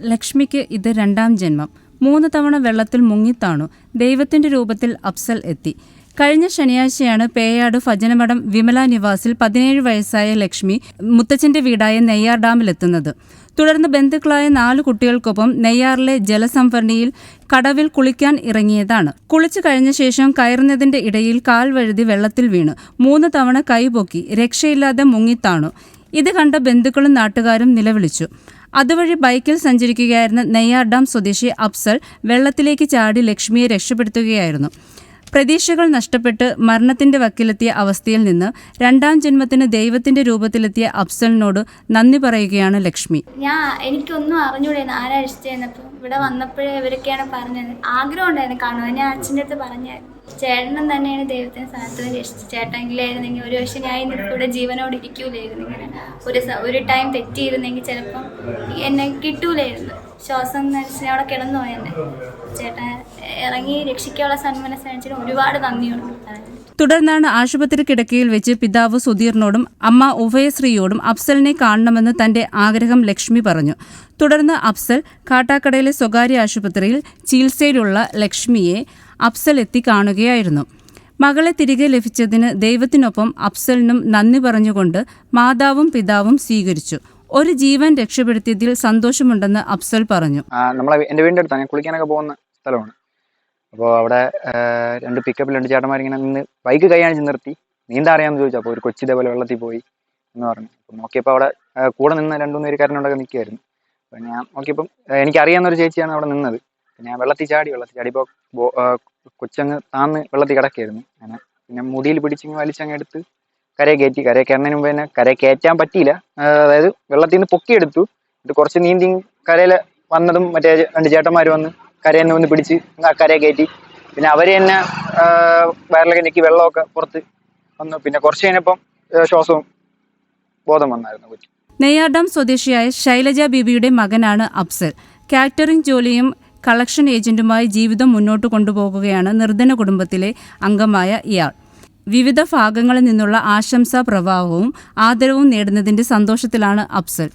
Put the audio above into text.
ലക്ഷ്മിക്ക് ഇത് രണ്ടാം ജന്മം. മൂന്ന് തവണ വെള്ളത്തിൽ മുങ്ങിത്താണു ദൈവത്തിന്റെ രൂപത്തിൽ അഫ്സൽ എത്തി. കഴിഞ്ഞ ശനിയാഴ്ചയാണ് പേയാട് ഭജനമഠം വിമല നിവാസിൽ പതിനേഴ് വയസ്സായ ലക്ഷ്മി മുത്തച്ഛന്റെ വീടായ നെയ്യാർ ഡാമിലെത്തുന്നത്. തുടർന്ന് ബന്ധുക്കളായ നാല് കുട്ടികൾക്കൊപ്പം നെയ്യാറിലെ ജലസംഭരണിയിൽ കടവിൽ കുളിക്കാൻ ഇറങ്ങിയതാണ്. കുളിച്ചു കഴിഞ്ഞ ശേഷം കയറുന്നതിന്റെ ഇടയിൽ കാൽ വഴുതി വെള്ളത്തിൽ വീണു. മൂന്ന് തവണ കൈപൊക്കി രക്ഷയില്ലാതെ മുങ്ങിത്താണു ഇത് കണ്ട ബന്ധുക്കളും നാട്ടുകാരും നിലവിളിച്ചു. അതുവഴി ബൈക്കിൽ സഞ്ചരിക്കുകയായിരുന്ന നെയ്യാർ ഡാം സ്വദേശി അഫ്സൽ വെള്ളത്തിലേക്ക് ചാടി ലക്ഷ്മിയെ രക്ഷപ്പെടുത്തുകയായിരുന്നു. പ്രതീക്ഷകൾ നഷ്ടപ്പെട്ട് മരണത്തിന്റെ വക്കിലെത്തിയ അവസ്ഥയിൽ നിന്ന് രണ്ടാം ജന്മത്തിന് ദൈവത്തിന്റെ രൂപത്തിലെത്തിയ അഫ്സലിനോട് നന്ദി പറയുകയാണ് ലക്ഷ്മി. ഞാൻ എനിക്കൊന്നും അറിഞ്ഞൂടായിരുന്നു ആരാ ഇവിടെ വന്നപ്പോഴേ ഇവരൊക്കെയാണ് പറഞ്ഞത്. ആഗ്രഹം ഉണ്ടായിരുന്നു കാണുവാൻ. ഞാൻ അച്ഛന്റെ അടുത്ത് പറഞ്ഞായിരുന്നു. ചേട്ടനും തന്നെയാണ് ദൈവത്തിന് സ്ഥാനത്ത് രക്ഷിച്ചത്. ചേട്ടനെങ്കിലായിരുന്നെങ്കിൽ ഒരു പക്ഷെ ഞാൻ ഇന്ന് കൂടെ ജീവനോട് ഇരിക്കൂലായിരുന്നു. ഇങ്ങനെ ഒരു ഒരു ടൈം തെറ്റിയിരുന്നെങ്കിൽ ചിലപ്പം എന്നെ കിട്ടൂലായിരുന്നു. ശ്വാസം നനച്ചിന് അവിടെ കിടന്നു പോയെന്നെ. ചേട്ടൻ ഇറങ്ങി രക്ഷിക്കാനുള്ള സന്മനസ് കാണിച്ചതിന് ഒരുപാട് നന്ദിയുണ്ട്. തുടർന്നാണ് ആശുപത്രി കിടക്കയിൽ വെച്ച് പിതാവ് സുധീറിനോടും അമ്മ ഉഭയശ്രീയോടും അഫ്സലിനെ കാണണമെന്ന് തന്റെ ആഗ്രഹം ലക്ഷ്മി പറഞ്ഞു. തുടർന്ന് അഫ്സൽ കാട്ടാക്കടയിലെ സ്വകാര്യ ആശുപത്രിയിൽ ചികിത്സയിലുള്ള ലക്ഷ്മിയെ അഫ്സൽ എത്തി കാണുകയായിരുന്നു മകളെ തിരികെ ലഭിച്ചതിന് ദൈവത്തിനൊപ്പം അഫ്സലിനും നന്ദി പറഞ്ഞുകൊണ്ട് മാതാവും പിതാവും സ്വീകരിച്ചു. ഒരു ജീവൻ രക്ഷപ്പെടുത്തിയതിൽ സന്തോഷമുണ്ടെന്ന് അഫ്സൽ പറഞ്ഞു. നമ്മളെ കുളിക്കാനൊക്കെ പോകുന്ന സ്ഥലമാണ്. അപ്പോൾ അവിടെ രണ്ട് പിക്കപ്പിൽ രണ്ട് ചേട്ടന്മാർ ഇങ്ങനെ നിന്ന് ബൈക്ക് കൈയാണിച്ച് നിർത്തി. നീന്താ അറിയാമെന്ന് ചോദിച്ചു. അപ്പോൾ ഒരു കൊച്ചി ഇതേപോലെ വെള്ളത്തിൽ പോയി എന്ന് പറഞ്ഞു. അപ്പോൾ നോക്കിയപ്പോൾ അവിടെ കൂടെ നിന്ന് രണ്ട് മൂന്ന് പേര് കരണ്ടൊക്കെ നിൽക്കുമായിരുന്നു അപ്പോൾ ഞാൻ നോക്കിയപ്പം എനിക്കറിയാവുന്ന ഒരു ചേച്ചിയാണ് അവിടെ നിന്നത്. ഞാൻ വെള്ളത്തിൽ ചാടി വെള്ളത്തിൽ ചാടിയപ്പോൾ കൊച്ചങ്ങ് താന്ന് വെള്ളത്തിൽ കിടക്കായിരുന്നു അങ്ങനെ പിന്നെ മുടിയിൽ പിടിച്ചങ്ങ് വലിച്ചങ്ങ് എടുത്ത് കരയെ കയറ്റി. കരയെ കയറുന്നതിന് മുമ്പ് തന്നെ കരയെ കയറ്റാൻ പറ്റിയില്ല. അതായത് വെള്ളത്തിൽ നിന്ന് പൊക്കിയെടുത്തു. ഇത് കുറച്ച് നീന്തി കരയിൽ വന്നതും മറ്റേ രണ്ട് ചേട്ടന്മാർ വന്ന് കരയെന്നെ ഒന്ന് പിടിച്ച് ആ കരയെ കയറ്റി. പിന്നെ അവർ തന്നെ വയറിലൊക്കെ ഞെക്കി വെള്ളമൊക്കെ പുറത്ത് വന്നു. പിന്നെ കുറച്ച് കഴിഞ്ഞപ്പം ശ്വാസവും ബോധം വന്നായിരുന്നു നെയ്യാർഡാം സ്വദേശിയായ ശൈലജ ബീബിയുടെ മകനാണ് അഫ്സൽ. കാറ്ററിംഗ് ജോലിയും കളക്ഷൻ ഏജന്റുമായി ജീവിതം മുന്നോട്ട് കൊണ്ടുപോകുകയാണ് നിർധന കുടുംബത്തിലെ അംഗമായ ഇയാൾ. വിവിധ ഭാഗങ്ങളിൽ നിന്നുള്ള ആശംസാ പ്രവാഹവും ആദരവും നേടുന്നതിന്റെ സന്തോഷത്തിലാണ് അഫ്സൽ.